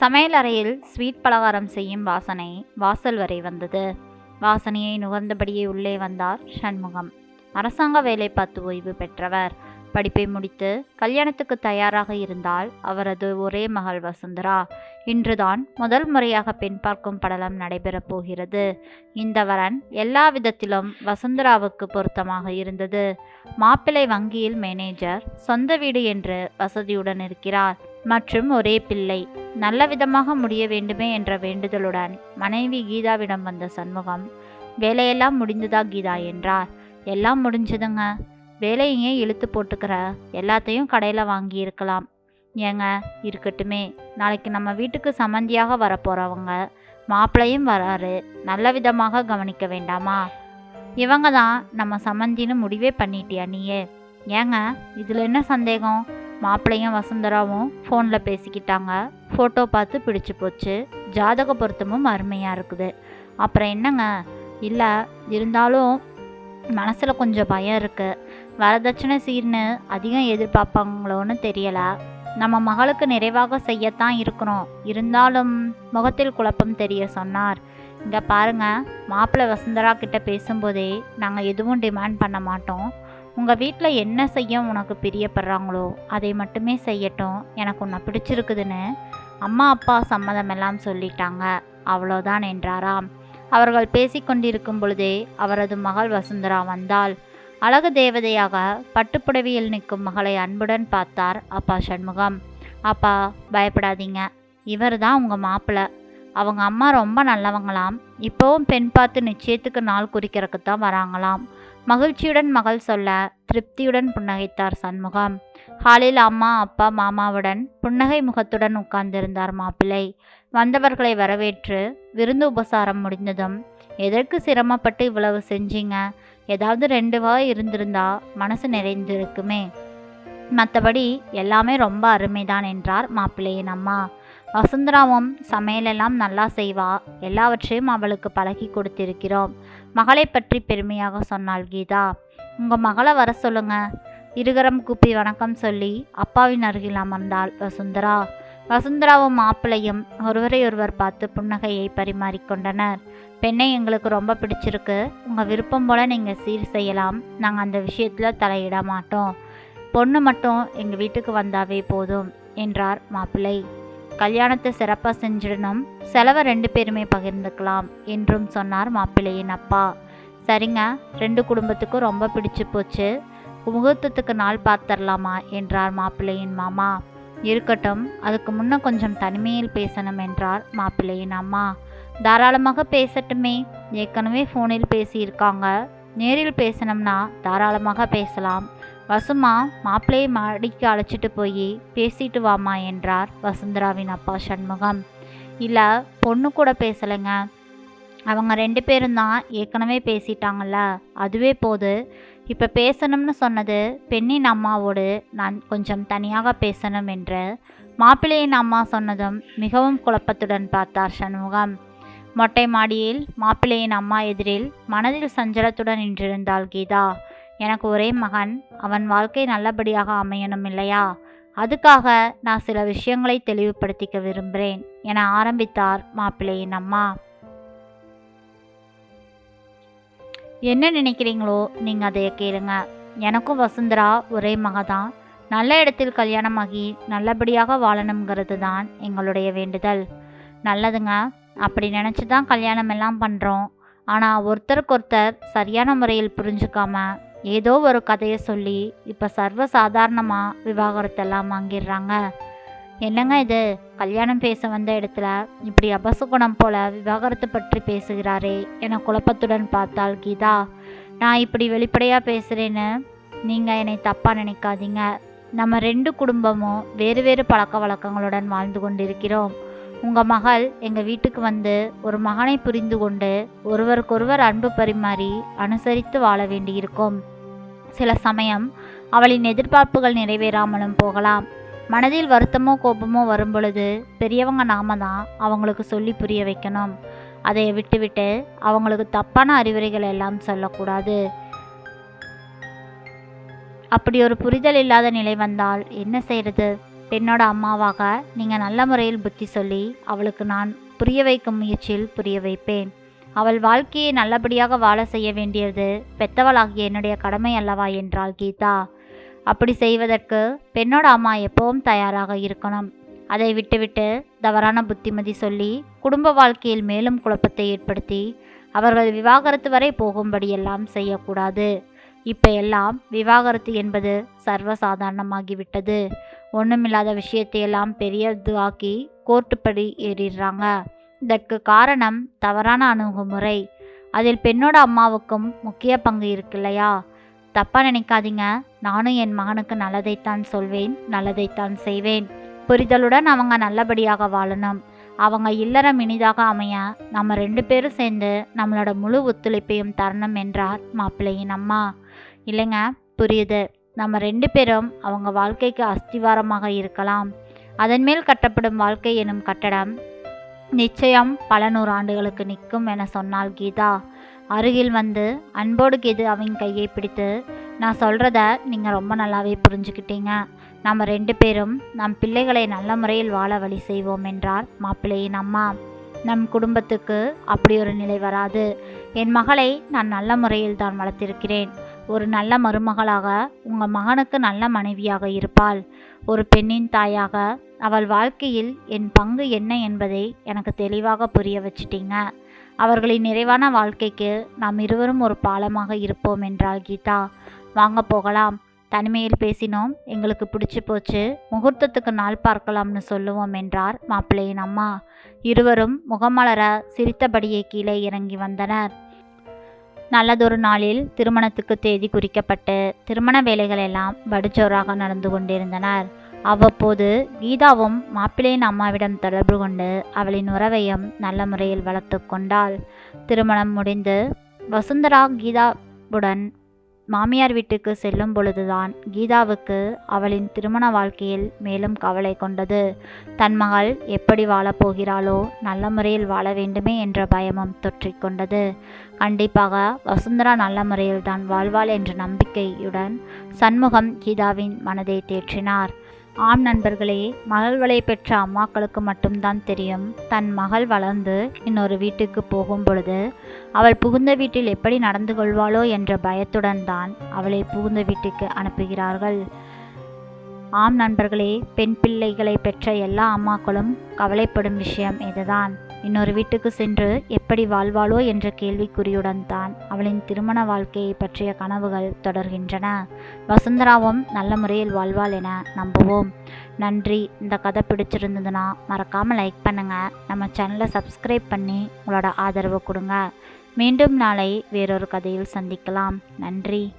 சமையலறையில் ஸ்வீட் பலகாரம் செய்யும் வாசனை வாசல் வரை வந்தது. வாசனையை நுகர்ந்தபடியே உள்ளே வந்தார் சண்முகம். அரசாங்க வேலை பார்த்து ஓய்வு பெற்றவர். படிப்பை முடித்து கல்யாணத்துக்கு தயாராக இருந்தால் அவரது ஒரே மகள் வசுந்தரா. இன்றுதான் முதல் முறையாக பெண் பார்க்கும் படலம் நடைபெறப் போகிறது. இந்த வரன் எல்லா விதத்திலும் வசுந்தராவுக்கு பொருத்தமாக இருந்தது. மாப்பிள்ளை வங்கியில் மேனேஜர் சொந்த வீடு என்று வசதியுடன் இருக்கிறார். மற்றும் ஒரே பிள்ளை. நல்ல விதமாக முடிய வேண்டுமே என்ற வேண்டுதலுடன் மனைவி கீதாவிடம் வந்த சண்முகம் வேலையெல்லாம் முடிந்ததா கீதா? என்றார். எல்லாம் முடிஞ்சதுங்க. வேலையே இழுத்து போட்டுக்கிற. எல்லாத்தையும் கடையில் வாங்கி இருக்கலாம். ஏங்க இருக்கட்டுமே. நாளைக்கு நம்ம வீட்டுக்கு சம்மந்தியாக வரப்போகிறவங்க மாப்பிள்ளையும் வராரு. நல்ல விதமாக கவனிக்க வேண்டாமா? இவங்க தான் நம்ம சம்மந்தின்னு முடிவே பண்ணிட்டியா நீயே? ஏங்க இதில் என்ன சந்தேகம்? மாப்பிள்ளையும் வசுந்தராவும் ஃபோனில் பேசிக்கிட்டாங்க. ஃபோட்டோ பார்த்து பிடிச்சு போச்சு. ஜாதக பொருத்தமும் அருமையாக இருக்குது. அப்புறம் என்னங்க? இல்லை இருந்தாலும் மனசில் கொஞ்சம் பயம் இருக்குது வரதட்சணை சீர்னு அதிகம் எதிர்பார்ப்பாங்களோன்னு தெரியலை. நம்ம மகளுக்கு நிறைவாக செய்யத்தான் இருக்கிறோம். இருந்தாலும் முகத்தில் குழப்பம் தெரிய சொன்னார். இங்கே பாருங்க மாப்பிள்ளை வசுந்தரா கிட்ட பேசும்போதே நாங்கள் எதுவும் டிமாண்ட் பண்ண மாட்டோம். உங்கள் வீட்டில் என்ன செய்ய உனக்கு பிரியப்படுறாங்களோ அதை மட்டுமே செய்யட்டும். எனக்கு உன்னை பிடிச்சிருக்குதுன்னு அம்மா அப்பா சம்மதமெல்லாம் சொல்லிட்டாங்க. அவ்வளோதான் என்றாராம். அவர்கள் பேசிக்கொண்டிருக்கும் பொழுதே அவரது மகள் வசுந்தரா வந்தாள். அழகு தேவதையாக பட்டுப்புடவையில் நிற்கும் மகளை அன்புடன் பார்த்தார் அப்பா சண்முகம். அப்பா பயப்படாதீங்க. இவர் தான் உங்கள் மாப்பிள்ளை அவங்க அம்மா ரொம்ப நல்லவங்களாம். இப்போவும் பெண் பார்த்து நிச்சயத்துக்கு நாள் குறிக்கிறதுக்கு தான் வராங்களாம். மகிழ்ச்சியுடன் மகள் சொல்ல திருப்தியுடன் புன்னகைத்தார் சண்முகம். ஹாலில் அம்மா அப்பா மாமாவுடன் புன்னகை முகத்துடன் உட்கார்ந்திருந்தார் மாப்பிள்ளை. வந்தவர்களை வரவேற்று விருந்து உபசாரம் முடிந்ததும் எதற்கு சிரமப்பட்டு இவ்வளவு செஞ்சீங்க? ஏதாவது ரெண்டு வாய் இருந்திருந்தா மனசு நிறைந்திருக்குமே. மற்றபடி எல்லாமே ரொம்ப அருமைதான் என்றார் மாப்பிள்ளையின் அம்மா. வசுந்தராவும் சமையலெல்லாம் நல்லா செய்வா. எல்லாவற்றையும் அவளுக்கு பழகி கொடுத்திருக்கிறோம். மகளை பற்றி பெருமையாக சொன்னாள் கீதா. உங்கள் மகளை வர சொல்லுங்க. இருகரம் கூப்பி வணக்கம் சொல்லி அப்பாவின் அருகில் அமர்ந்தாள் வசுந்தரா. வசுந்தராவும் மாப்பிள்ளையும் ஒருவரையொருவர் பார்த்து புன்னகையை பரிமாறிக்கொண்டனர் பெண்ணை எங்களுக்கு ரொம்ப பிடிச்சிருக்கு. உங்கள் விருப்பம் போல் நீங்கள் சீர் செய்யலாம். நாங்கள் அந்த விஷயத்தில் தலையிட மாட்டோம். பொண்ணு மட்டும் எங்கள் வீட்டுக்கு வந்தாவே போதும் என்றார் மாப்பிள்ளை. கல்யாணத்தை சிறப்பாக செஞ்சிடணும். செலவை ரெண்டு பேருமே பகிர்ந்துக்கலாம் என்றும் சொன்னார் மாப்பிள்ளையின் அப்பா. சரிங்க ரெண்டு குடும்பத்துக்கும் ரொம்ப பிடிச்சு போச்சு. முகூர்த்தத்துக்கு நாள் பார்த்துடலாமா என்றார் மாப்பிள்ளையின் மாமா. இருக்கட்டும் அதுக்கு முன்ன கொஞ்சம் தனிமையில் பேசணும் என்றார் மாப்பிள்ளையின் அம்மா. தாராளமாக பேசட்டுமே. ஏற்கனவே ஃபோனில் பேசியிருக்காங்க. நேரில் பேசணும்னா தாராளமாக பேசலாம் வசுமா மாப்பிள்ளையை மாடிக்கு அழைச்சிட்டு போய் பேசிட்டு வாமா என்றார் வசுந்தராவின் அப்பா சண்முகம். இல்லை பொண்ணு கூட பேசலைங்க. அவங்க ரெண்டு பேரும் தான் ஏற்கனவே பேசிட்டாங்கல்ல. அதுவே போது. இப்போ பேசணும்னு சொன்னது பெண்ணின் அம்மாவோடு நான் கொஞ்சம் தனியாக பேசணும் என்று மாப்பிள்ளையின் அம்மா சொன்னதும் மிகவும் குழப்பத்துடன் பார்த்தார் சண்முகம். மொட்டை மாடியில் மாப்பிள்ளையின் அம்மா எதிரில் மனதில் சஞ்சலத்துடன் நின்றிருந்தாள் கீதா. எனக்கு ஒரே மகன் அவன் வாழ்க்கை நல்லபடியாக அமையணும் இல்லையா? அதுக்காக நான் சில விஷயங்களை தெளிவுபடுத்திக்க விரும்புகிறேன் என ஆரம்பித்தார் மாப்பிள்ளையின் அம்மா. என்ன நினைக்கிறீங்களோ நீங்கள் அதை கேளுங்க. எனக்கும் வசுந்தரா ஒரே மக தான் நல்ல இடத்தில் கல்யாணமாகி நல்லபடியாக வாழணுங்கிறது தான் எங்களுடைய வேண்டுதல். நல்லதுங்க அப்படி நினச்சி தான் கல்யாணம் எல்லாம் பண்ணுறோம் ஆனால் ஒருத்தருக்கு ஒருத்தர் சரியான முறையில் புரிஞ்சுக்காம ஏதோ ஒரு கதையை சொல்லி இப்போ சர்வ சாதாரணமாக விவாகரத்தெல்லாம் வாங்கிடுறாங்க. என்னங்க இது? கல்யாணம் பேச வந்த இடத்துல இப்படி அபசகுணம் போல விவாகரத்து பற்றி பேசுகிறாரே என குழப்பத்துடன் பார்த்தாள் கீதா. நான் இப்படி வெளிப்படையாக பேசுகிறேன்னு நீங்கள் என்னை தப்பாக நினைக்காதீங்க. நம்ம ரெண்டு குடும்பமும் வேறு வேறு பழக்க வழக்கங்களுடன் வாழ்ந்து கொண்டிருக்கிறோம். உங்கள் மகள் எங்கள் வீட்டுக்கு வந்து ஒரு மகனை புரிந்து கொண்டு ஒருவருக்கொருவர் அன்பு பரிமாறி அனுசரித்து வாழ வேண்டியிருக்கும். சில சமயம் அவளின் எதிர்பார்ப்புகள் நிறைவேறாமலும் போகலாம். மனதில் வருத்தமோ கோபமோ வரும் பொழுது பெரியவங்க நாம தான் அவங்களுக்கு சொல்லி புரிய வைக்கணும். அதை விட்டுவிட்டு அவங்களுக்கு தப்பான அறிவுரைகள் எல்லாம் சொல்லக்கூடாது. அப்படி ஒரு புரிதல் இல்லாத நிலை வந்தால் என்ன செய்கிறது பெண்ணோட அம்மாவாக நீங்கள் நல்ல முறையில் புத்தி சொல்லி அவளுக்கு நான் புரிய வைக்கும் முயற்சியில் புரிய வைப்பேன். அவள் வாழ்க்கையை நல்லபடியாக வாழ செய்ய வேண்டியது பெத்தவளாகிய என்னுடைய கடமை அல்லவா என்றாள் கீதா. அப்படி செய்வதற்கு பெண்ணோட அம்மா எப்பவும் தயாராக இருக்கணும். அதை விட்டுவிட்டு தவறான புத்திமதி சொல்லி குடும்ப வாழ்க்கையில் மேலும் குழப்பத்தை ஏற்படுத்தி அவர்கள் விவாகரத்து வரை போகும்படியெல்லாம் செய்யக்கூடாது. இப்போ எல்லாம் விவாகரத்து என்பது சர்வசாதாரணமாகிவிட்டது. ஒன்றுமில்லாத விஷயத்தையெல்லாம் பெரியது ஆக்கி கோர்ட்டுப்படி ஏறிடுறாங்க. இதற்கு காரணம் தவறான அணுகுமுறை. அதில் பெண்ணோட அம்மாவுக்கும் முக்கிய பங்கு இருக்கு இல்லையா? தப்பாக நினைக்காதீங்க. நானும் என் மகனுக்கு நல்லதைத்தான் சொல்வேன் நல்லதைத்தான் செய்வேன். புரிதலுடன் அவங்க நல்லபடியாக வாழணும். அவங்க இல்லறம் இனிதாக அமைய நம்ம ரெண்டு பேரும் சேர்ந்து நம்மளோட முழு ஒத்துழைப்பையும் தரணும் என்றார் மாப்பிள்ளையின் அம்மா. இல்லைங்க புரியுது. நம்ம ரெண்டு பேரும் அவங்க வாழ்க்கைக்கு அஸ்திவாரமாக இருக்கலாம். அதன் மேல் கட்டப்படும் வாழ்க்கை எனும் கட்டடம் நிச்சயம் பல நூறு ஆண்டுகளுக்கு நிற்கும் என சொன்னாள் கீதா. அருகில் வந்து அன்போடு கீது அவங்க கையை பிடித்து நான் சொல்கிறத நீங்கள் ரொம்ப நல்லாவே புரிஞ்சுக்கிட்டீங்க. நம்ம ரெண்டு பேரும் நம் பிள்ளைகளை நல்ல முறையில் வாழ வழி செய்வோம் என்றார் மாப்பிள்ளையின் அம்மா. நம் குடும்பத்துக்கு அப்படி ஒரு நிலை வராது. என் மகளை நான் நல்ல முறையில் தான் வளர்த்திருக்கிறேன். ஒரு நல்ல மருமகளாக உங்கள் மகனுக்கு நல்ல மனைவியாக இருப்பாள். ஒரு பெண்ணின் தாயாக அவள் வாழ்க்கையில் என் பங்கு என்ன என்பதை எனக்கு தெளிவாக புரிய வச்சிட்டீங்க. அவர்களின் நிறைவான வாழ்க்கைக்கு நாம் இருவரும் ஒரு பாலமாக இருப்போம் என்றாள் கீதா. வாங்க போகலாம். தனிமையில் பேசினோம். எங்களுக்கு பிடிச்சி போச்சு. முகூர்த்தத்துக்கு நாள் பார்க்கலாம்னு சொல்லுவோம் என்றார் மாப்பிள்ளையின் அம்மா. இருவரும் முகமலர சிரித்தபடியே கீழே இறங்கி வந்தனர். நல்லதொரு நாளில் திருமணத்துக்கு தேதி குறிக்கப்பட்டு திருமண வேலைகள் எல்லாம் வடுச்சோராக நடந்து கொண்டிருந்தனர். அவ்வப்போது கீதாவும் மாப்பிள்ளையின் அம்மாவிடம் தொடர்பு கொண்டு அவளின் உறவையும் நல்ல முறையில் வளர்த்து கொண்டாள். திருமணம் முடிந்து வசுந்தரா கீதாவுடன் மாமியார் வீட்டுக்கு செல்லும் பொழுதுதான் கீதாவுக்கு அவளின் திருமண வாழ்க்கையில் மேலும் கவலை கொண்டது. தன் மகள் எப்படி வாழப்போகிறாளோ நல்ல முறையில் வாழ வேண்டுமே என்ற பயமும் தொற்றிக்கொண்டது கண்டிப்பாக வசுந்தரா நல்ல முறையில் தான் வாழ்வாள் என்ற நம்பிக்கையுடன் சண்முகம் கீதாவின் மனதை தேற்றினார். ஆம் நண்பர்களே மகள்களை பெற்ற அம்மாக்களுக்கு மட்டும்தான் தெரியும். தன் மகள் வளர்ந்து இன்னொரு வீட்டுக்கு போகும் பொழுது அவள் புகுந்த வீட்டில் எப்படி நடந்து கொள்வாளோ என்ற பயத்துடன் தான் அவளை புகுந்த வீட்டுக்கு அனுப்புகிறார்கள். ஆம் நண்பர்களே பெண் பிள்ளைகளை பெற்ற எல்லா அம்மாக்களும் கவலைப்படும் விஷயம் இதுதான். இன்னொரு வீட்டுக்கு சென்று எப்படி வாழ்வாளோ என்ற கேள்விக்குறியுடன் தான் அவளின் திருமண வாழ்க்கையை பற்றிய கனவுகள் தொடர்கின்றன. வசுந்தராவும் நல்ல முறையில் வாழ்வாள் என நம்புவோம். நன்றி. இந்த கதை பிடிச்சிருந்ததுன்னா மறக்காமல் லைக் பண்ணுங்கள் நம்ம சேனலை சப்ஸ்கிரைப் பண்ணி உங்களோட ஆதரவு கொடுங்க. மீண்டும் நாளை வேறொரு கதையில் சந்திக்கலாம். நன்றி.